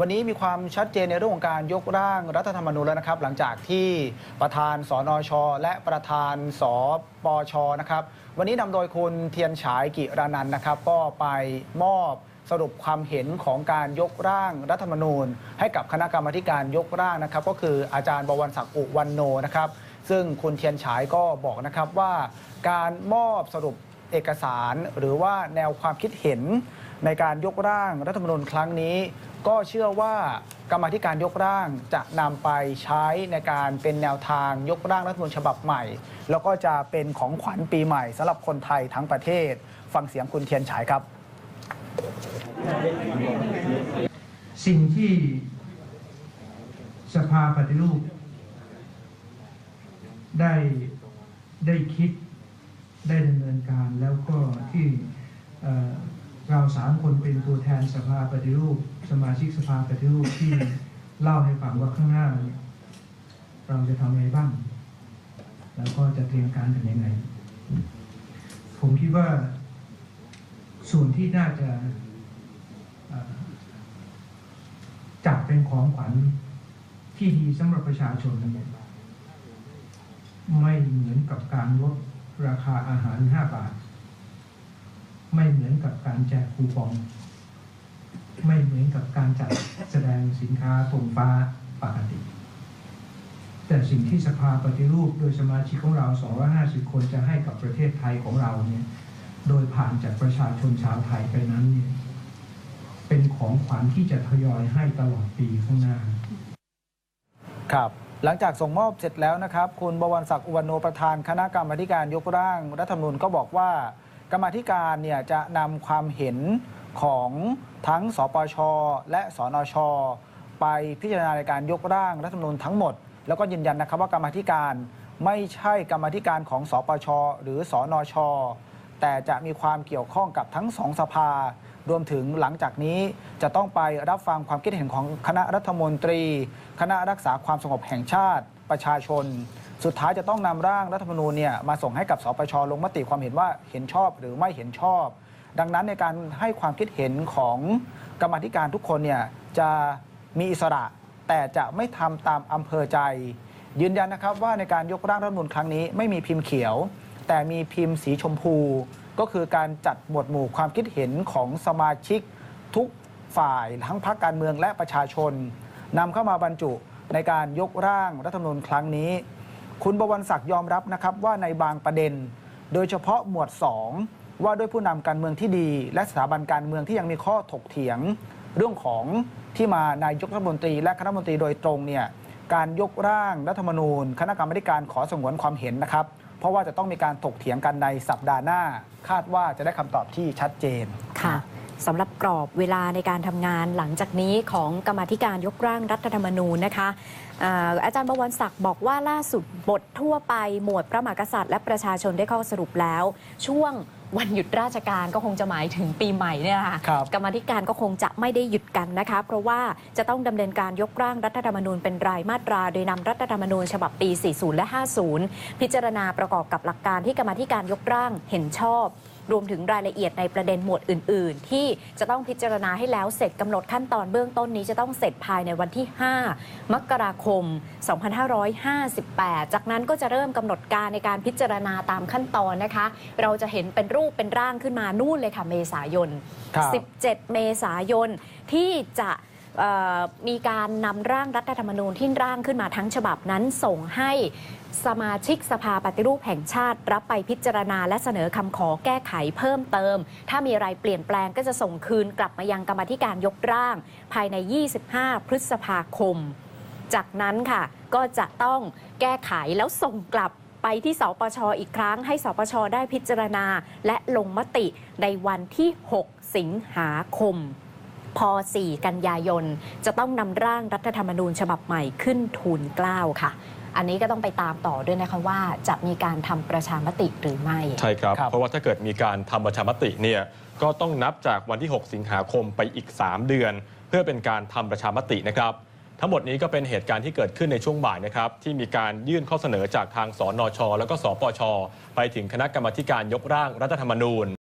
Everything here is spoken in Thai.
วันนี้มีความชัดเจนในเรื่องของการยกร่างรัฐธรรมนูญแล้วนะครับ หลังจากที่ประธานสนชและประธานสปชนะครับวันนี้นำโดยคุณเทียนฉายกิรานันนะครับ ก็ไปมอบสรุปความเห็นของการยกร่างรัฐธรรมนูญ ให้กับคณะกรรมการยกร่างนะครับ ก็คืออาจารย์บวรศักดิ์อุวันโนนะครับ ซึ่งคุณเทียนฉายก็บอกนะครับว่าการมอบสรุปเอกสารหรือว่าแนวความคิดเห็นในการยกร่างรัฐธรรมนูญครั้งนี้ ก็เชื่อว่ากรรมาธิการยกร่างจะนำไปใช้ในการเป็นแนวทางยกร่างรัฐธรรมนูญฉบับใหม่ แล้วก็จะเป็นของขวัญปีใหม่สำหรับคนไทยทั้งประเทศ ฟังเสียงคุณเทียนฉายครับ สิ่งที่สภาปฏิรูป ได้ได้คิดได้ดำเนินการแล้วก็ที่ สามคนเป็นตัวแทนสภาปฏิรูป สมาชิกสภาปฏิรูปที่เล่าให้ฟังว่าข้างหน้าเราจะทำอะไรบ้าง แล้วก็จะเตรียมการกันยังไง ผมคิดว่าส่วนที่น่าจะจัดเป็นของขวัญที่ดีสำหรับประชาชนนี่ยไม่เหมือนกับการลดราคาอาหาร 5 บาท ไม่เหมือนกับการแจกคูปอง ไม่เหมือนกับการจัดแสดงสินค้าตรงฟ้าปกติ แต่สิ่งที่สภาปฏิรูปโดยสมาชิกของเรา 250 คนจะให้กับประเทศไทยของเราเนี่ยโดยผ่านจากประชาชนชาวไทยไปนั้นเนี่ยเป็นของขวัญที่จะทยอยให้ตลอดปีข้างหน้า ครับ หลังจากส่งมอบเสร็จแล้วนะครับ คุณบวรศักดิ์อุวันโนประธานคณะกรรมาธิการยกร่าง รัฐธรรมนูญก็บอกว่า กรรมธิการเนี่ยจะนำความเห็นของทั้งสปช และสนช ไปพิจารณาในการยกร่างรัฐธรรมนูญทั้งหมด แล้วก็ยืนยันนะครับว่ากรรมธิการไม่ใช่กรรมธิการของสปช หรือสนช แต่จะมีความเกี่ยวข้องกับทั้งสองสภา รวมถึงหลังจากนี้จะต้องไปรับฟังความคิดเห็นของคณะรัฐมนตรี คณะรักษาความสงบแห่งชาติ ประชาชน สุดท้ายจะต้องนำร่างรัฐธรรมนูญเนี่ยมาส่งให้กับสปชลงมติความเห็นว่าเห็นชอบหรือไม่เห็นชอบ ดังนั้นในการให้ความคิดเห็นของกรรมธิการทุกคนเนี่ยจะมีอิสระแต่จะไม่ทำตามอำเภอใจ ยืนยันนะครับว่าในการยกร่างรัฐธรรมนูญครั้งนี้ไม่มีพิมพ์เขียว แต่มีพิมพ์สีชมพู ก็คือการจัดหมวดหมู่ความคิดเห็นของสมาชิกทุกฝ่ายทั้งพรรคการเมืองและประชาชนนำเข้ามาบรรจุในการยกร่างรัฐธรรมนูญครั้งนี้ คุณบวรศักดิ์ยอมรับนะครับว่าในบางประเด็น โดยเฉพาะหมวด 2 ว่าด้วยผู้นำการเมืองที่ดี และสถาบันการเมืองที่ยังมีข้อถกเถียง เรื่องของที่มานายกรัฐมนตรีและคณะรัฐมนตรีโดยตรงเนี่ยการยกร่างรัฐธรรมนูญ คณะกรรมาธิการขอสงวนความเห็นนะครับ เพราะว่าจะต้องมีการถกเถียงกันในสัปดาห์หน้า คาดว่าจะได้คำตอบที่ชัดเจนค่ะ สำหรับกรอบเวลาในการทำงานหลังจากนี้ของกรรมาธิการยกร่างรัฐธรรมนูญนะคะอ่าอาจารย์บวรศักดิ์บอกว่าล่าสุดบททั่วไปหมวดพระมหากษัตริย์และประชาชนได้ข้อสรุปแล้ว ช่วงวันหยุดราชการก็คงจะหมายถึงปีใหม่เนี่ยแหละค่ะครับกรรมาธิการก็คงจะไม่ได้หยุดกันนะคะ เพราะว่าจะต้องดำเนินการยกร่างรัฐธรรมนูญเป็นรายมาตรา โดยนำรัฐธรรมนูญฉบับปี 40 และ 50 พิจารณาประกอบกับหลักการที่กรรมาธิการยกร่างเห็นชอบรวมถึงรายละเอียดในประเด็นหมวดอื่น ๆ ที่จะต้องพิจารณาให้แล้วเสร็จกำหนดขั้นตอนเบื้องต้นนี้จะต้องเสร็จภายในวันที่ 5 มกราคม 2558 จากนั้นก็จะเริ่มกำหนดการในการพิจารณาตามขั้นตอนนะคะ เราจะเห็นเป็นรูปเป็นร่างขึ้นมานู่นเลยค่ะเมษายนครับ17 เมษายนที่จะเอ่อ มีการนำร่างรัฐธรรมนูญที่ร่างขึ้นมาทั้งฉบับนั้นส่งให้สมาชิกสภาปฏิรูปแห่งชาติ รับไปพิจารณาและเสนอคำขอแก้ไขเพิ่มเติม ถ้ามีอะไรเปลี่ยนแปลงก็จะส่งคืนกลับมายังกรรมธิการยกร่าง ภายใน 25 พฤษภาคม จากนั้นค่ะก็จะต้องแก้ไขแล้วส่งกลับไปที่สปชอีกครั้ง ให้สปชได้พิจารณา และลงมติในวันที่ 6 สิงหาคม พอ 4 กันยายน จะต้องนำร่างรัฐธรรมนูญฉบับใหม่ขึ้นทูลเกล้าค่ะ อันนี้ก็ต้องไปตามต่อด้วยนะคะว่าจะมีการทำประชามติหรือไม่ ใช่ครับครับ เพราะว่าถ้าเกิดมีการทำประชามติเนี่ยก็ต้องนับจากวันที่ 6 สิงหาคมไปอีก 3 เดือน เพื่อเป็นการทำประชามตินะครับทั้งหมดนี้ก็เป็นเหตุการณ์ที่เกิดขึ้นในช่วงบ่ายนะครับ ที่มีการยื่นข้อเสนอจากทางสนชแล้วก็สปช ไปถึงคณะกรรมาธิการยกร่างรัฐธรรมนูญ